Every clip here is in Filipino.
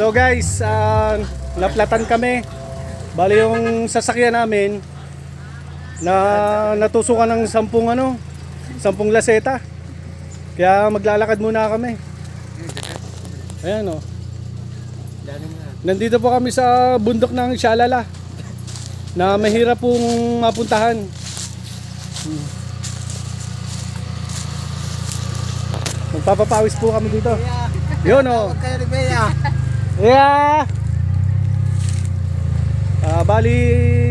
So guys, ah, naplatan kami. Bali yung sasakyan namin na natusukan ng sampung ano, sampung laseta. Kaya maglalakad muna kami. Ayan oh. Nandito po kami sa bundok ng Shalala na mahirap pong mapuntahan. Hmm. Magpapapawis po kami dito. Yun oh. Yeah! Ah, bali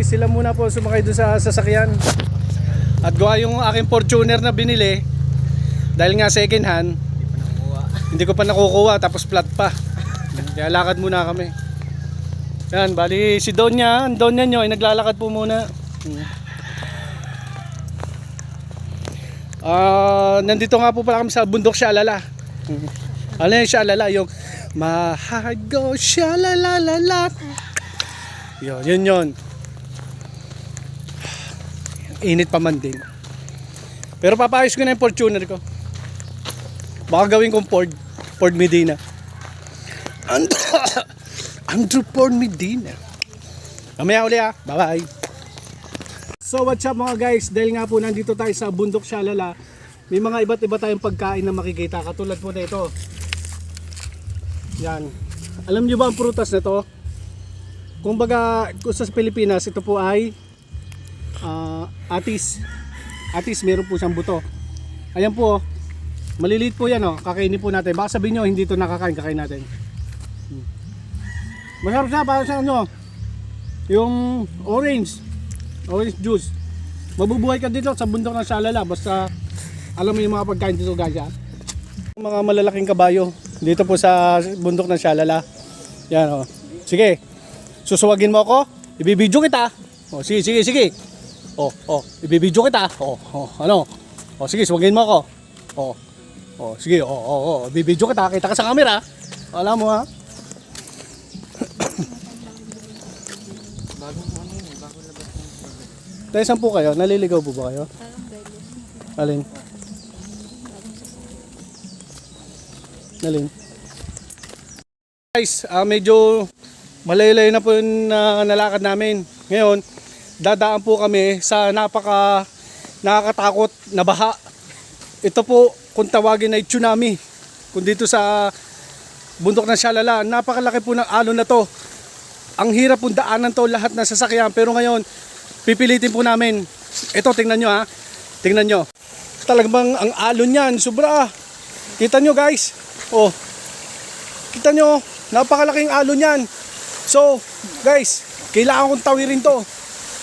sila muna po sumakay doon sa sasakyan. At gawa yung aking Fortuner na binili dahil nga second hand, hindi ko pa nakukuha tapos flat pa. Kaya lakad muna kami. Yan, bali si Donya, ang Donya nyo ay naglalakad po muna. Ah, nandito nga po pala kami sa bundok Shalala. Hmm. Ano yung Shalala? Yung Mahago Shalalalala. Yun, yun yun. Init pa man din. Pero papayos ko na yung Fortuner ko. Baka gawin kong Ford. Ford Medina. And- Andrew Ford Medina. Mamaya uli ah. Bye-bye. So what's up mga guys? Dahil nga po nandito tayo sa Bundok Shalala, may mga iba't iba tayong pagkain na makikita. Katulad po na ito. Yan. Alam niyo ba ang prutas na to? Kung baga sa Pilipinas, ito po ay ah, atis. Atis, meron po siyang buto. Ayan po, oh. maliliit po yan oh. Kakainin po natin. Baka sabihin nyo, hindi ito nakakain, kakain natin. Hmm. Masarap siya, para sa ano, yung orange. Orange juice. Mabubuhay ka dito sa bundok ng Salala. Basta alam mo yung mga pagkain dito guys ha. Mga malalaking kabayo dito po sa bundok ng Shalala. Yan oh. Sige. Susuwagin mo ako. Ibibidyo kita. Oh, sige, sige, sige. Oh, oh, ibibidyo kita. Oh, oh, ano? Oh, sige, suwagin mo ako. Oh. Oh, sige. Oh, oh, oh, ibibidyo kita. Kita ka sa camera. Alam mo ha. Tayo saan po kayo? Naliligaw po ba kayo? Alin? Alin? Guys, ah, medyo malaylay na po yung ah, nalakad namin. Ngayon, dadaan po kami sa napaka nakakatakot na baha. Ito po, kung tawagin ay tsunami. Kung dito sa bundok ng Shalala, napakalaki po ng alon na to. Ang hirap pong daanan to lahat ng sasakyan. Pero ngayon, pipilitin po namin. Ito, tingnan nyo ha. Tingnan nyo. Talagang ang alon yan, sobra. Kita nyo guys. Oh. Kita nyo, napakalaking alon yan. So, guys, kailangan kong tawirin to.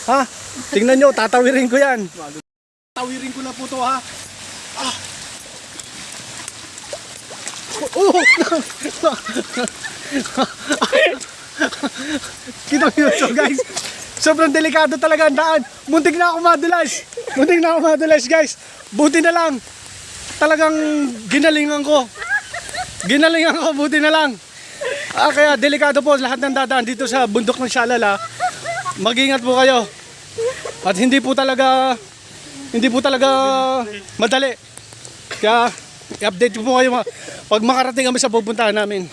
Ha? Tingnan nyo, tatawirin ko yan. Tawirin ko na po to ha. Ah. Oh! Kita nyo so guys. Sobrang delikado talaga ang daan. Muntik na ako madulas. Muntik na ako madulas guys. Buti na lang. Talagang ginalingan ko. Ginalingan ko, buti na lang. Ah, kaya delikado po lahat ng dadaan dito sa bundok ng Shalala. Mag-ingat po kayo. At hindi po talaga hindi po talaga madali. Kaya i-update po kayo pag makarating kami sa pupuntahan namin.